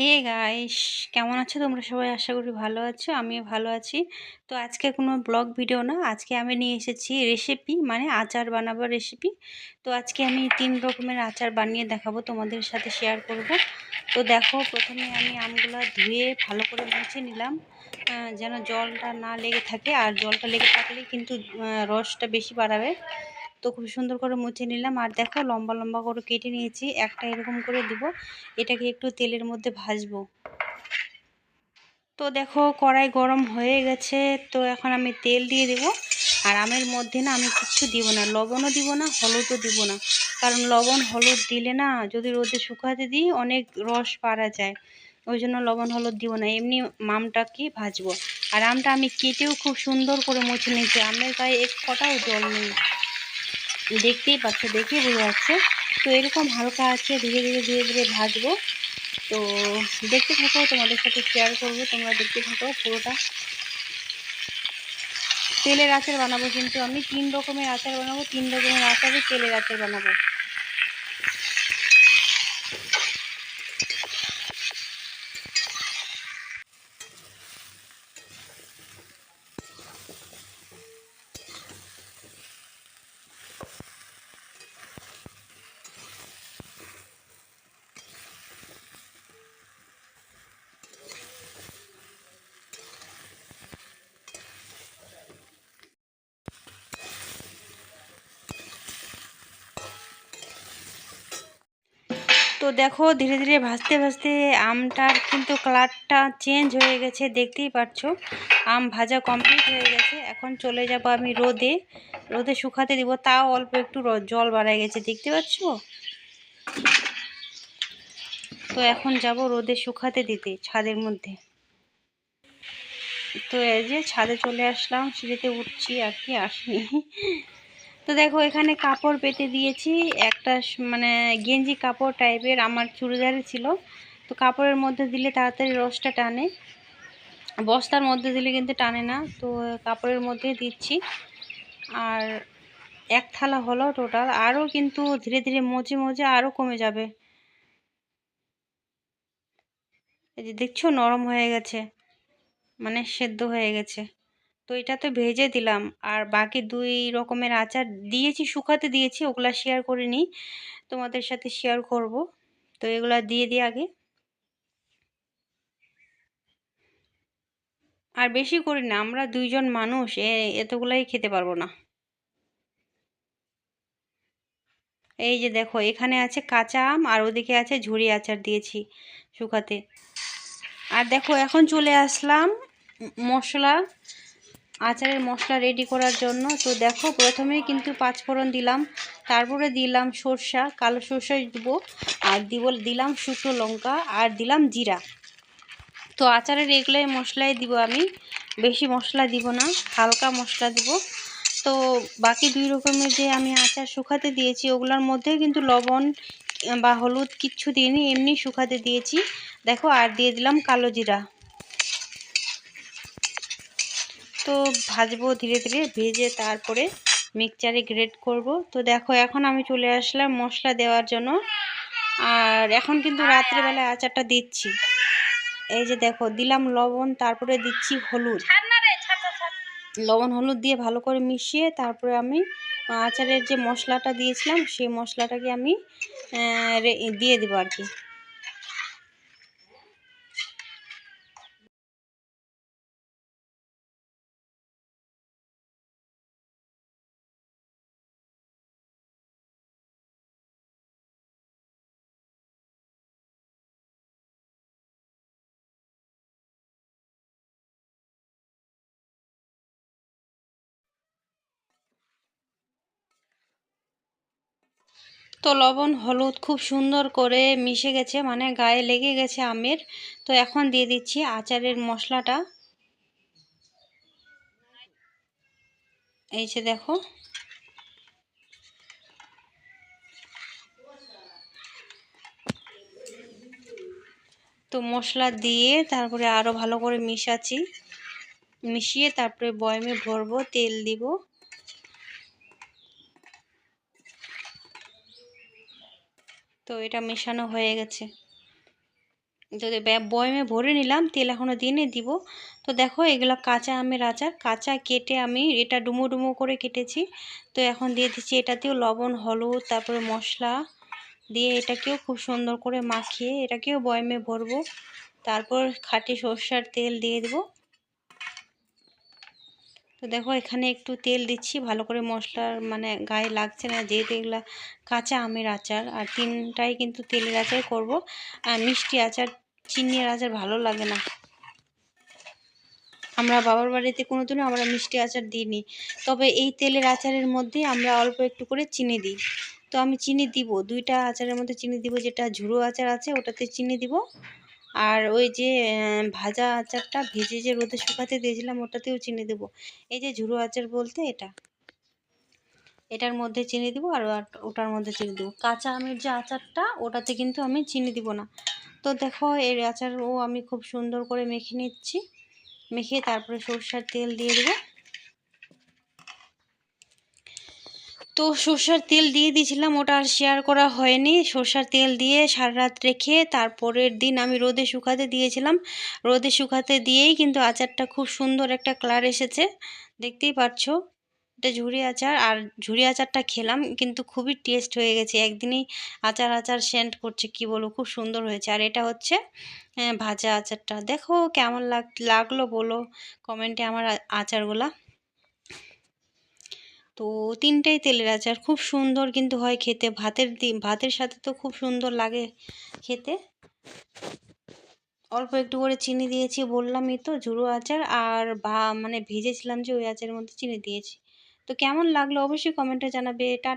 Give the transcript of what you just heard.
Hey guys কেমন আছো তোমরা সবাই? আশা করি ভালো আছো, আমিও ভালো আছি। তো আজকে কোনো ব্লগ ভিডিও না, আজকে আমি নিয়ে এসেছি রেসিপি মানে আচার বানাবার রেসিপি তো আজকে আমি তিন রকমের আচার বানিয়ে দেখাবো, তোমাদের সাথে শেয়ার করব। তো দেখো, প্রথমে আমি আমগুলো ধুয়ে ভালো করে মুছে নিলাম যেন জলটা না লেগে থাকে। আর জলটা লেগে থাকলে কিন্তু রসটা বেশি বাড়াবে। তো খুব সুন্দর করে মুছে নিলাম। আর দেখো, লম্বা লম্বা করে কেটে নিয়েছি। একটা এরকম করে দিব। এটাকে একটু তেলের মধ্যে ভাজবো। তো দেখো, কড়াই গরম হয়ে গেছে। তো এখন আমি তেল দিয়ে দেব। আর আমের মধ্যে না আমি কিচ্ছু দিব না। লবণও দিব না, হলুদও দিব না। কারণ লবণ, হলুদ দিলে না যদি রোদে শুকাতে দিই, অনেক রস পারা যায়। ওই জন্য লবণ, হলুদ দিব না। এমনি মামটাকে ভাজবো। আর আমটা আমি কেটেও খুব সুন্দর করে মুছে নিয়েছি। আমের গায়ে এক ফটাও জল নেই। দেখতেই পাচ্ছ, দেখেই বোঝা যাচ্ছে। তো এরকম হালকা আছে, ধীরে ধীরে ধীরে ধীরে ভাজবো। তো দেখতে থাকো, তোমাদের সাথে শেয়ার করব, তোমরা দেখতে থাকো পুরোটা। তেলের আচার বানাবো কিন্তু আমি, তিন রকমের আচার বানাবো, তিন রকমের আচারই তেলের আচার বানাবো। দেখো, ধীরে ধীরে ভাজতে ভাজতে আমটার কিন্তু কালারটা চেঞ্জ হয়ে গেছে, দেখতেই পাচ্ছ আম ভাজা কমপ্লিট হয়ে গেছে। এখন চলে যাব আমি রোদে। রোদে শুকাতে দিব, তাও অল্প একটু জল বাড়ায় গেছে, দেখতে পাচ্ছ? তো এখন যাব রোদে শুকাতে দিতে, ছাদের মধ্যে। তো এই যে ছাদে চলে আসলাম, সিঁড়িতে উঠছি আর কি, আসিনি। তো দেখো, এখানে কাপড় পেতে দিয়েছি। একটা মানে গেঞ্জি কাপড় টাইপের আমার চুড়িদারে ছিল। তো কাপড়ের মধ্যে দিলে তাড়াতাড়ি রসটা টানে। বস্তার মধ্যে দিলে কিন্তু টানে না। তো কাপড়ের মধ্যে দিচ্ছি। আর এক থালা হলো টোটাল আরও কিন্তু ধীরে ধীরে মজে মজে আরও কমে যাবে। এই যে দেখছ, নরম হয়ে গেছে। মানে সেদ্ধ হয়ে গেছে। তো এটা তো ভেজে দিলাম। আর বাকি দুই রকমের আচার দিয়েছি, শুকাতে দিয়েছি, ওগুলা শেয়ার করে নিই। তোমাদের সাথে শেয়ার করব। তো এগুলা দিয়ে দিই আগে। আর বেশি করি না, আমরা দুইজন মানুষ এতগুলাই খেতে পারব না। এই যে দেখো, এখানে আছে কাঁচা আম, আর ওদিকে আছে ঝুড়ি আচার দিয়েছি শুকাতে। আর দেখো, এখন চলে আসলাম মশলা আচারের মশলা রেডি করার জন্য। তো দেখো প্রথমে কিন্তু পাঁচফোড়ন দিলাম। তারপরে দিলাম সর্ষা, কালো সর্ষা দিব, আর দিব, দিলাম শুকনো লঙ্কা, আর দিলাম জিরা। তো আচারের এগুলোই মশলাই দিব আমি। বেশি মশলা দিব না, হালকা মশলা দিব। তো বাকি দুই রকমের যে আমি আচার শুকাতে দিয়েছি, ওগুলোর মধ্যে কিন্তু লবণ বা হলুদ কিচ্ছু দিইনি, এমনি শুকাতে দিয়েছি। দেখো, আর দিয়ে দিলাম কালো জিরা। তো ভাজবো ধীরে ধীরে, ভেজে তারপরে মিক্সচারে গ্রেড করব। তো দেখো, এখন আমি চলে আসলাম মশলা দেওয়ার জন্য। আর এখন কিন্তু রাত্রেবেলা আচারটা দিচ্ছি। এই যে দেখো, দিলাম লবণ, তারপরে দিচ্ছি হলুদ। লবণ, হলুদ দিয়ে ভালো করে মিশিয়ে তারপরে আমি আচারের যে মশলাটা দিয়েছিলাম, সেই মশলাটাকে আমি দিয়ে দেবো আর কি। তো লবণ, হলুদ খুব সুন্দর করে মিশে গেছে মানে গায়ে লেগে গেছে আমের। তো এখন দিয়ে দিচ্ছি আচারের মশলাটা। এই যে দেখো। তো মশলা দিয়ে তারপরে আরও ভালো করে মিশাচ্ছি। মিশিয়ে তারপরে বয়মে ভরবো, তেল দিব। তো এটা মেশানো হয়ে গেছে। তো ব্য- বয়মে ভরে নিলাম, তেল এখনও দিয়ে দিব। তো দেখো, এগুলো কাঁচা আমের আচার। কাঁচা কেটে আমি এটা ডুমো ডুমো করে কেটেছি। তো এখন দিয়ে দিচ্ছি এটাতেও লবণ, হলুদ, তারপরে মশলা দিয়ে এটাকেও খুব সুন্দর করে মাখিয়ে এটাকেও বয়মে ভরবো। তারপর খাঁটি সর্ষার তেল দিয়ে দেবো। তো দেখো এখানে একটু তেল দিচ্ছি, ভালো করে মশলার মানে গায়ে লাগছে না, যেহেতু এগুলা কাঁচা আমের আচার, আর তিনটাই কিন্তু তেলের আচার করব। আর মিষ্টি আচার চিনির আচার ভালো লাগে না। আমরা বাবার বাড়িতে কোনো দিনও আমরা মিষ্টি আচার দিইনি। তবে এই তেলের আচারের মধ্যে আমরা অল্প একটু করে চিনি দিই। তো আমি চিনি দিব, দুইটা আচারের মধ্যে চিনি দিব, যেটা ঝুড়ো আচার আছে ওটাতে চিনি দিব। আর ওই যে ভাজা আচারটা ভেজে যে রোদে শুকাতে দিয়েছিলাম, ওটাতেও চিনি দেবো। এই যে ঝুরো আচার বলতে এটা। এটার মধ্যে চিনি দিব আর ওটার মধ্যে চিনি দেবো। কাঁচা আমের যে আচারটা, ওটাতে কিন্তু আমি চিনি দিব না। তো দেখো এই আচারও আমি খুব সুন্দর করে মেখে নিচ্ছি। মেখে তারপরে সরষার তেল দিয়ে দেবো। তো সর্ষার তেল দিয়ে দিয়েছিলাম, ওটা আর শেয়ার করা হয়নি। সর্ষার তেল দিয়ে সারা রাত রেখে তারপরের দিন আমি রোদে শুকাতে দিয়েছিলাম। রোদে শুকাতে দিয়েই কিন্তু আচারটা খুব সুন্দর একটা কালার এসেছে। দেখতেই পাচ্ছ এটা ঝুড়ি আচার। আর ঝুড়ি আচারটা খেলাম, কিন্তু খুবই টেস্ট হয়ে গেছে। একদিনই আচার আচার সেন্ট করছে, কি বলব, খুব সুন্দর হয়েছে। আর এটা হচ্ছে ভাজা আচারটা। দেখো কেমন লাগ, লাগল বলো কমেন্টে আমার আচারগুলা। তো তিনটাই তেলের আচার। খুব সুন্দর কিন্তু হয় খেতে। ভাতের ভাতের সাথে তো খুব সুন্দর লাগে খেতে। অল্প একটু করে চিনি দিয়েছি, বললামই তো ঝুড়ো আচার। আর বা মানে ভেজেছিলাম যে ওই আচারের মধ্যে চিনি দিয়েছি। তো কেমন লাগল অবশ্যই কমেন্টে জানাবে। এটা